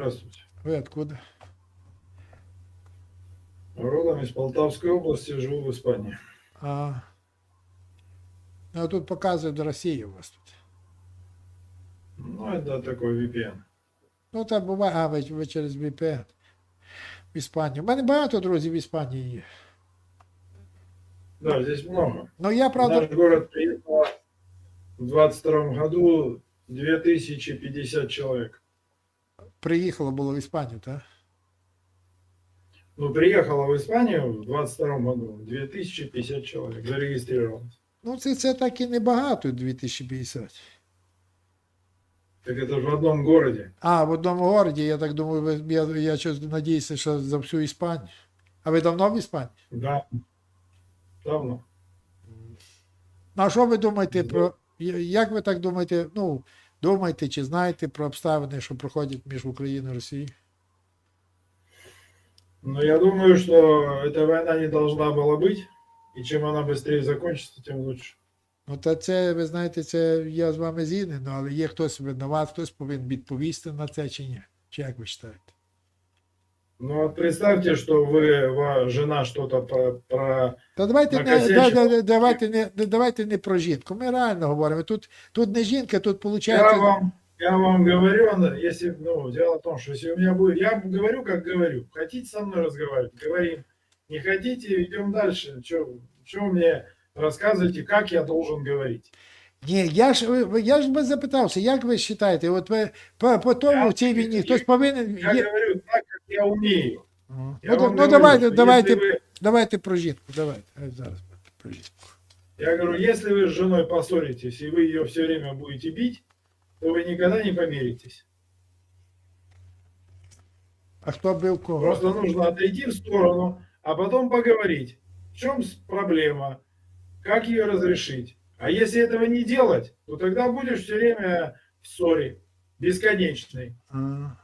Здравствуйте. Вы откуда? Родом из Полтавской области, живу в Испании. А, ну, тут показывают Россию у вас тут. Ну, это такой VPN. Ну, так буває, а ви, ви через VPN в Іспанію. У мене багато друзів в Іспанії є. Да, здесь много. Ну, я, В правда, наш город приехало в 22 году 2050 человек. Приїхало було в Іспанію, так? Ну, приехало в Испанию в 22 году 2050 человек зарегистрировалось. Ну, це, це так і небагато, 2050. Так это же в одном городе. А, в одному городі, я так думаю, ви, я, я щось надіюся, що за всю Іспанію. А ви давно в Іспанії? Да. Давно. Ну, а що ви думаєте про. я- Як ви так думаєте, ну, думаєте чи знаєте про обставини, що проходять між Україною і Росією? Но я думаю, что эта война не должна была быть. И чем она быстрее закончится, тем лучше. Ну, та це, ви знаєте, це я з вами згідний, ну, але є хтось винуват, хтось повинен відповісти на це чи ні? Чи як ви вважаєте? Ну вот представьте, что вы, ва- жена что-то про, про... Та давайте не, Накосячив. да, да, да, давайте, не, да, давайте не про жінку. Ми реально говоримо. Тут, тут не жінка, тут виходить. Я вам, я вам говорю, она- если, ну, дело в том, что если у меня будет, я говорю, как говорю. Хотите со мной разговаривать, говорим. Не хотите, идем дальше. Что вы мне рассказываете, как я должен говорить? Ні, я ж ви- ви- я ж би запитався, як ви вважаєте, от ви по, по тому Я- в цій війні хтось повинен. Я Є... говорю так, как я умею. Ну, Я ну, ну говорю, давайте, что давайте, вы- давайте про жінку, давайте. Е, Зараз про жінку. я говорю, если вы с женой поссоритесь, и вы ее все время будете бить, то вы никогда не помиритесь. А хто бив кого? Просто нужно отойти в сторону, а потом поговорить. В чем проблема? Как ее разрешить? А если этого не делать, то тогда будешь все время в ссоре, бесконечной. А, А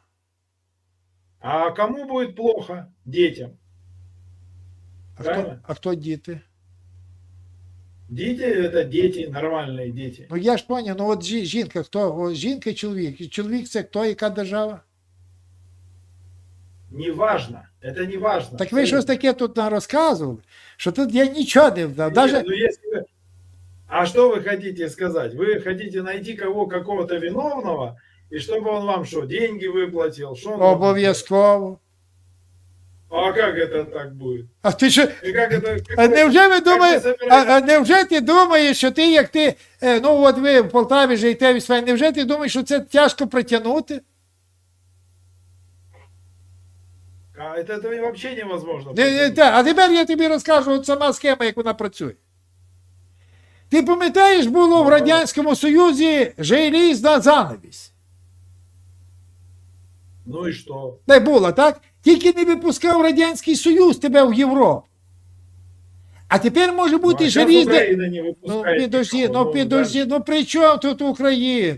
кому будет плохо? Детям. а, хто, Правильно. а хто діти? Дети это дети, нормальные дети. Ну я ж поняв, ну от жі- жінка, хто? О, жінка і чоловік. І Чоловік це хто, яка держава? Неважно. Это не важно. Так ви щось таке тут нам розказували, що тут я нічого не вдав. Нет, Даже... ну если вы- А что вы хотите сказать? Вы хотите найти кого какого-то виновного, и чтобы он вам что, деньги выплатил? Что он вам- Обов'язково. А как это так будет? А ти що? И как это? А как невже ви ви думаєте, а, собираєтесь? а невже ти думаєш, що ти, як ти, е, ну от ви в Полтаві живете в Іспанії, невже ти думаєш, що це тяжко притягнути? А это, это вообще невозможно. Не, не, та, а тепер я тобі розкажу от сама схема, як вона працює. Ти пам'ятаєш, було в Ну, Радянському Союзі желізна занавість. Ну и что? Не було, так? Тільки не випускав Радянський Союз тебе в Європу. А тепер може бути Ну, а щас різне. Ну, підожди, ну, ну підожди, ну при чому тут Україна?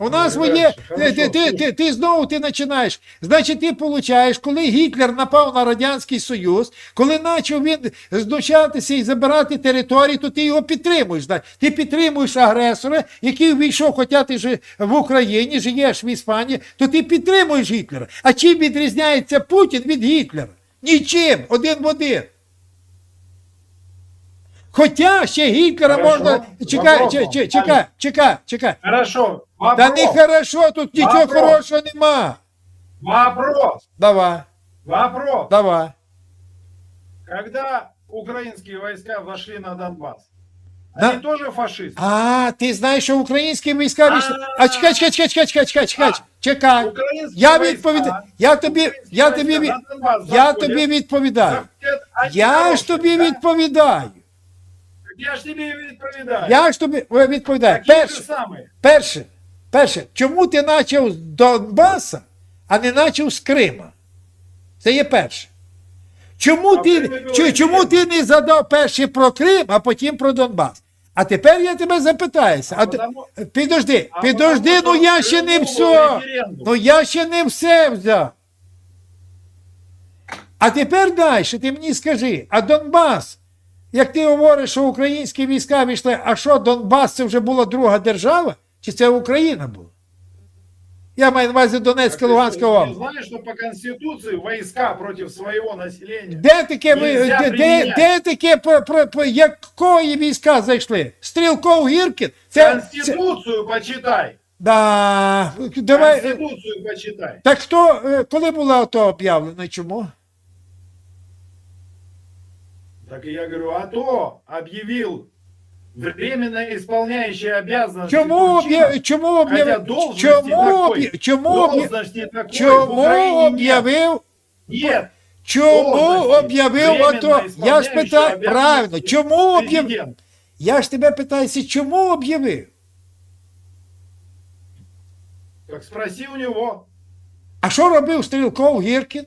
У нас Ну, є. Ти, ти, ти, ти, ти знову ти починаєш. Значить, ти получаєш, коли Гітлер напав на Радянський Союз, коли почав він знущатися і забирати території, то ти його підтримуєш. Ти підтримуєш агресора, який війшов, хоча ти ж в Україні, живеш в Іспанії, то ти підтримуєш Гітлера. А чим відрізняється Путін від Гітлера? Нічим, один в один. Хоча ще Гітлера Хорошо. можна. Чекай, чекай, чекай, чекай, чекай, чекай. Хорошо. Вопрос. не хорошо, тут нічого Вопрос. хорошого нема. Вопрос. Давай, Вопрос. давай. Когда украинские войска вошли на Донбасс, Да. они тоже фашисты? А, ти знаєш, що українські війська війшли. А. Чекай, чекай, чекай, чекай, чекай, чекай, чекай, чекай. Украинские Я відповідаю. Я тобі, украинские я войска тобі, від- на Донбасс я заходят, тобі відповідаю. Я ж тобі да? відповідаю. Я ж тобі відповідаю. Я ж тобі відповідаю. Такі ж Перше, самі. перше, перше, чому ти почав з Донбаса, а не почав з Крима? Це є перше. Чому А ти, чи, чому ти не задав перше про Крим, а потім про Донбас? А тепер я тебе запитаюся. А, А ти- потому- підожди, а підожди, потому ну я ще не все. Ну я ще не все взяв. А тепер далі, ти мені скажи, а Донбас, як ти говориш, що українські війська війшли, а що Донбас це вже була друга держава? Чи це Україна була? Я маю на увазі Донецька, Луганська область. знаешь, что по Конституции войска против своего населения? Де таке ви де, де, де таке про, про, про якої війська зайшли? Стрілков Гіркін? Це, це Конституцию почитай. да, давай. Конституцию почитай. Так хто, е, коли було то об'явлено? Чому? Так я говорю, а то объявил временно исполняющий обязанности Чому Турчинов. об'яв... чому Хотя Чому об'яв... Чому в Чому нет. об'явив? Нет. Чому об'явив ото? Я ж питаю, правильно, чому об'явив? Я ж тебе питаюся, чому об'явив? Так спроси у него. А що робив Стрілков Гіркін?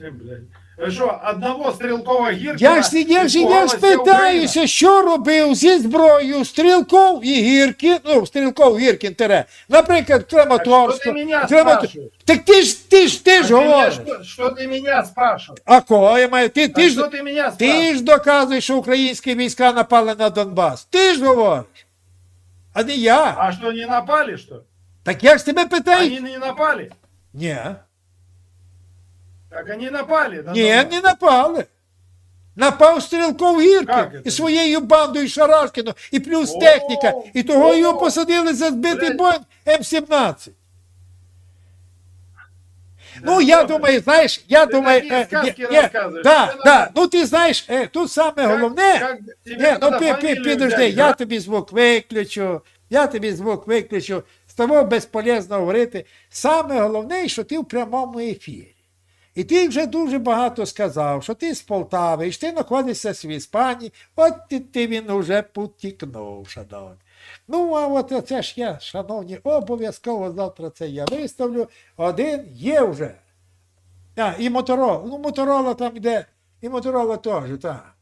Блядь. А Что, одного стрелкового Гиркина Я ж я ж, я ж питаюся, що робив зі зброєю Стрілков і Гіркін, ну, Стрілков Гіркін тере, наприклад, Так что Краматорську. ты меня Краматор- спрашиваешь? Так ти ж ти ж ти А ж ты меня говориш. что, что ты меня спрашиваешь? А кого я маю? Ти, А ти, что ж, ты меня спрашиваешь? ти ж доказуєш, що українські війська напали на Донбас. Ти ж говориш. А не я. А что, не напали, что? Так я ж тебе питаю. Они не напали? Ні. Так они напали. на Ні, не напали. Напав Стрілков Як це? і своєю бандою Шарашкіну, і плюс О, техніка. І того о, його посадили за збитий блядь. Боїнг М-17. Ну, я думаю, знаєш, я Ти думаю, такі е, сказки розказуєш. да, Це да, ну ти знаєш, е, тут саме головне. как тебе Ні, ну надо пі, підожди, я да? тобі звук виключу, я тобі звук виключу. З того безполезно говорити. Саме головне, що ти в прямому ефірі. І ти вже дуже багато сказав, що ти з Полтави, і що ти знаходишся в Іспанії, от ти, ти він уже потікнув, шановні. Ну, а от це ж я, шановні, обов'язково завтра це я виставлю. Один є вже. А, і Моторола. Ну, Моторола там йде, і Моторола теж, так.